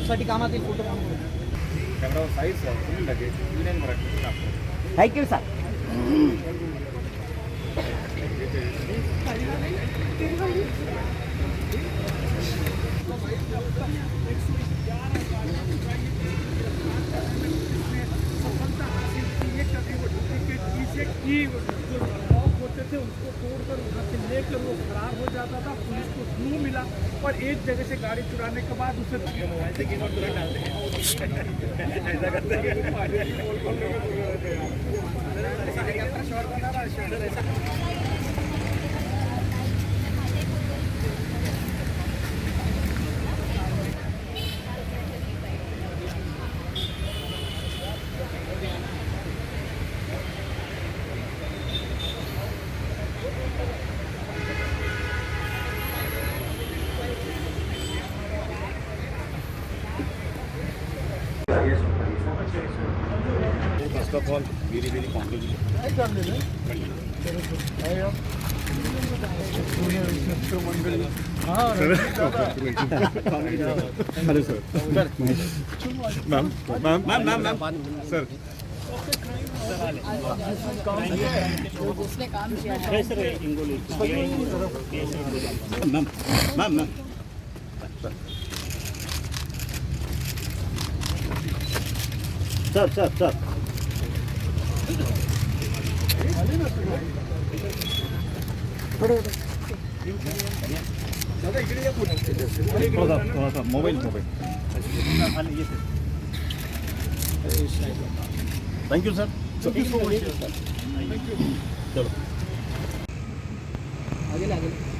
साठी कामात येईल photo कॅमेरावर size Marathi thank you sir सफलता हासिल की ये कभी वो क्रिकेट पीछे की जो ब्लॉक होते थे उसको तोड़कर वहाँ से लेकर वो फरार हो जाता था पुलिस था और एक जगह से गाड़ी चुराने के बाद उसे ऐसा करते हैं। ऐसा करते first of all very very congratulation hello sir ma'am ma'am ma'am ma'am ma'am sir जिसने काम किया है ma'am ma'am ma'am sir sir sir थोड़ा थोड़ा सा mobile mobile thank you sir thank you so much चलो आरोपी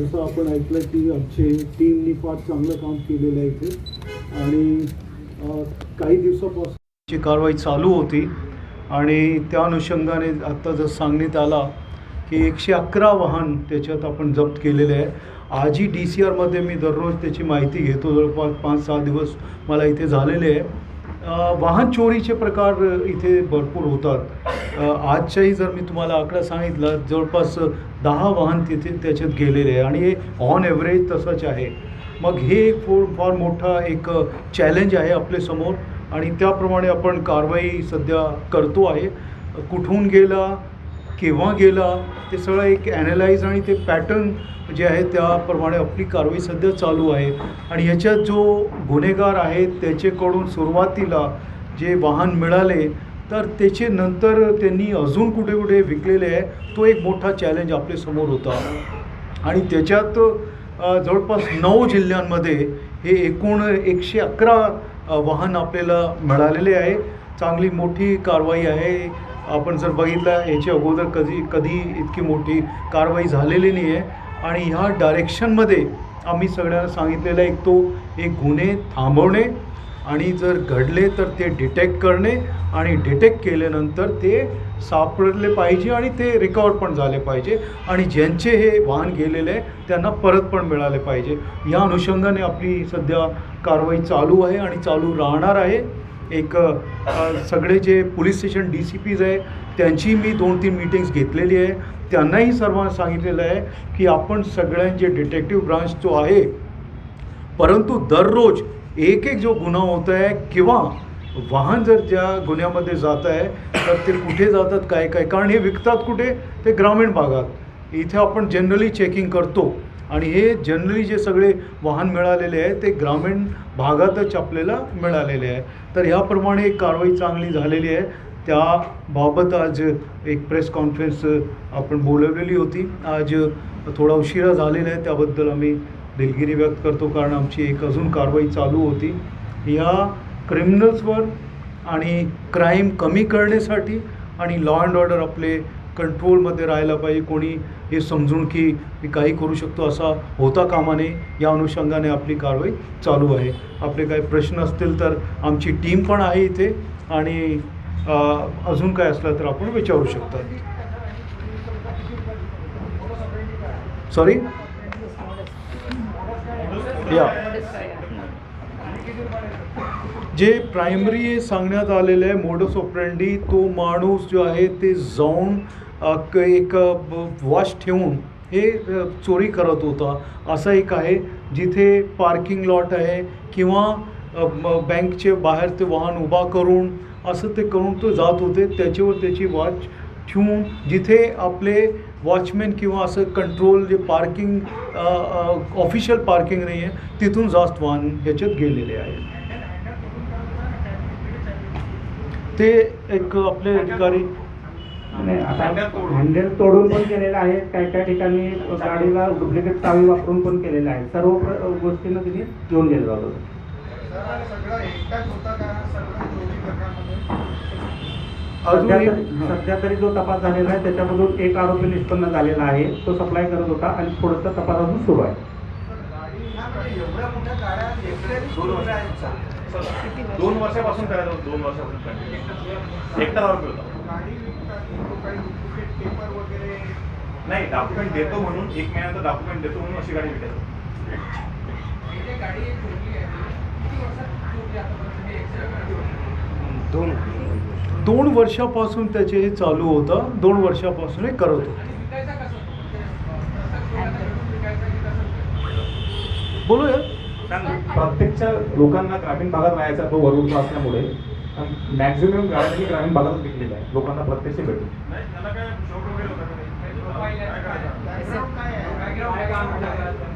जसं आपण ऐकलं की आमचे टीमनी फार चांगलं काम केलेलं आहे इथे. आणि काही दिवसापासून ची कारवाई चालू होती. आणि त्या अनुषंगाने आत्ता जर सांगण्यात आला की एकशे अकरा वाहन त्याच्यात आपण जप्त केलेले आहे. आजही डी सी आरमध्ये मी दररोज त्याची माहिती घेतो. जवळपास पाच सहा दिवस मला इथे झालेले आहे. वाहन चोरीचे प्रकार इथे भरपूर होतात. आजच्याही जर मी तुम्हाला आकडा सांगितला जवळपास दहा वाहन तिथे त्याच्यात गेलेले आहे आणि हे ऑन ॲव्हरेज तसंच आहे. मग हे एक फोर फार मोठा एक चॅलेंज आहे आपल्यासमोर आणि त्याप्रमाणे आपण कारवाई सध्या करतो आहे. कुठून गेला केव्हा गेला ते सगळं एक ॲनालाइज आणि ते पॅटर्न जे आहे त्याप्रमाणे आपली कारवाई सध्या चालू आहे. आणि याच्यात जो गुन्हेगार आहे त्याच्याकडून सुरुवातीला जे वाहन मिळाले तर त्याचे नंतर त्यांनी अजून कुठे कुठे विकलेले आहे तो एक मोठा चॅलेंज आपल्यासमोर होता. आणि त्याच्यात जवळपास नऊ जिल्ह्यांमध्ये हे एकूण एकशे अकरा वाहन आपल्याला मिळालेले आहे. चांगली मोठी कारवाई आहे. आपण जर बघितलं याच्या अगोदर कधी कधी इतकी मोठी कारवाई झालेली नाही आहे आणि ह्या डायरेक्शनमध्ये आम्ही सगळ्यांना सांगितलेलं एक तो एक गुन्हे थांबवणे आणि जर घडले तर ते डिटेक्ट करणे आणि डिटेक्ट केल्यानंतर ते सापडले पाहिजे आणि ते रिकवर पण झाले पाहिजे. आणि ज्यांचे हे वाहन गेलेले आहे त्यांना परत पण मिळाले पाहिजे. या अनुषंगाने आपली सध्या कारवाई चालू आहे आणि चालू राहणार आहे. एक सगळे जे police station D C Ps आहे त्यांची मी दोन तीन मीटिंग्स घेतलेली आहे. त्यांनाही सर्वांना सांगितलेलं आहे की आपण सगळ्यांचे डिटेक्टिव्ह ब्रांच जो आहे परंतु दररोज एक एक जो गुन्हा होत आहे किंवा वाहन जर ज्या गुन्ह्यामध्ये जात आहे तर ते कुठे जातात काय काय कारण हे विकतात कुठे? ते ग्रामीण भागात. इथे आपण जनरली चेकिंग करतो. आणि हे जनरली जे सगळे वाहन मिळालेले आहे ते ग्रामीण भागातच आपल्याला मिळालेले आहे तर ह्याप्रमाणे एक कारवाई चांगली झालेली आहे. त्याबाबत आज एक प्रेस कॉन्फरन्स आपण बोलवलेली होती. आज थोडा उशिरा झालेला आहे त्याबद्दल आम्ही दिलगिरी व्यक्त करतो कारण आमची एक अजून कारवाई चालू होती. या क्रिमिनल्सवर आणि क्राईम कमी करण्यासाठी आणि लॉ अँड ऑर्डर आपले कंट्रोलमध्ये राहायला पाहिजे. कोणी हे समजून की मी काही करू शकतो असा होता कामा नये. या अनुषंगाने आपली कारवाई चालू आहे. आपले काही प्रश्न असतील तर आमची टीम पण आहे इथे. आणि अजून काय असलं तर आपण विचारू शकता. सॉरी या. जे प्रायमरी सांगण्यात आलेलं आहे मोडस ऑपरेंडी तो माणूस जो आहे ते जाऊन एक वॉच ठेवून हे चोरी करत होता. असं एक आहे जिथे पार्किंग लॉट आहे किंवा बँकचे बाहेर ते वाहन उभा करून असं ते करून तो जात होते. त्याच्यावर त्याची वॉच ठेवून जिथे आपले वॉचमॅन किंवा असं कंट्रोल जे पार्किंग ऑफिशियल पार्किंग नाही आहे तिथून जास्त वाहन ह्याच्यात गेलेले आहे ते एक आपले अधिकारी नाही, आता हँडल तोडून. पण केलेलं आहे. काही काही ठिकाणी गाडीला डुप्लिकेट चावी वापरून पण केलेलं आहे. सर्व प्र- गोष्टींना तिने घेऊन गेलेलं होतं अजून सध्या तरी- सध्या तरी जो तपास झालेला आहे त्याच्यामधून एक आरोपी निष्पन्न झालेला आहे. तो सप्लाय करत होता आणि थोडंसं तपास अजून सुरू आहे. दोन वर्षापासून करायचं होतं दोन वर्षापासून कंटिन्यू एकटा आरोपी होता. नाही डॉक्युमेंट देतो म्हणून एक महिन्याचा डॉक्युमेंट देतो म्हणून अशी गाडी विकायची दोन वर्षापासून त्याचे हे चालू होतं दोन वर्षापासून हे करत होते. बोलूया. प्रत्येकच्या लोकांना ग्रामीण भागात राहायचा तो वरून असल्यामुळे मॅक्झिमम गाड्यांनी ग्रामीण भागात विकलेल्या आहे. लोकांना प्रत्यक्ष भेटून.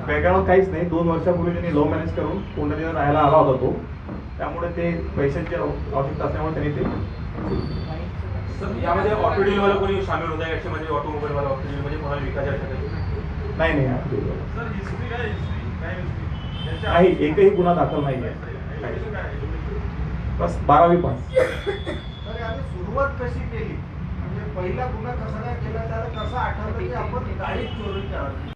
बॅकग्राऊंड काहीच नाही. दोन वर्षापूर्वी त्यांनी लव्ह मॅरेज करून कोणत्या राहायला आला होता तो. त्यामुळे ते पैशांची आव- आवश्यकता असल्यामुळे त्यांनी ते यामध्ये ऑटो डीलवाला कोणी सामील होता? याचे म्हणजे ऑटोमोबाईलवाला ऑटो डील म्हणजे कोणाला विकायच्या नाही नाही नाही एकही गुन्हा दाखल नाही आहे. बस बारावी पास तर आम्ही सुरुवात कशी केली? म्हणजे पहिला गुन्हा कसा काय केला त्याला कसं आठवलं की आपण गाडी चोरी करावी